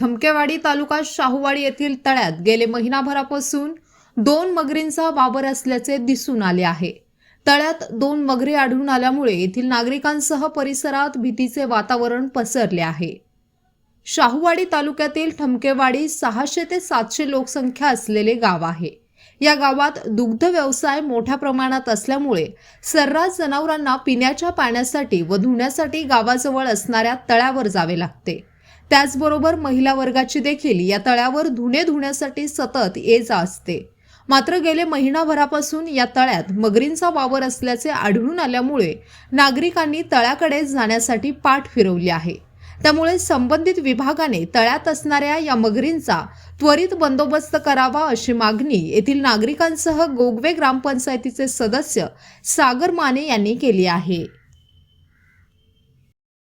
ठमकेवाडी तालुका शाहूवाडी येथील तळ्यात गेले महिनाभरापासून दोन मगरींचा वावर असल्याचे दिसून आले आहे. तळ्यात दोन मगरी आढळून आल्यामुळे येथील नागरिकांसह परिसरात भीतीचे वातावरण पसरले आहे. शाहूवाडी तालुक्यातील ठमकेवाडी सहाशे ते सातशे लोकसंख्या असलेले गाव आहे. या गावात दुग्ध व्यवसाय मोठ्या प्रमाणात असल्यामुळे सर्रास जनावरांना पिण्याच्या पाण्यासाठी व धुण्यासाठी गावाजवळ असणाऱ्या तळ्यावर जावे लागते. त्याचबरोबर महिला वर्गाची देखील या तळ्यावर धुणे धुण्यासाठी सतत ये जा असते. मात्र गेले महिनाभरापासून या तळ्यात मगरींचा वावर असल्याचे आढळून आल्यामुळे नागरिकांनी तळ्याकडे जाण्यासाठी पाठ फिरवली आहे. त्यामुळे संबंधित विभागाने तळ्यात असणाऱ्या या मगरींचा त्वरित बंदोबस्त करावा अशी मागणी येथील नागरिकांसह गोगवे ग्रामपंचायतीचे सदस्य सागर माने यांनी केली आहे.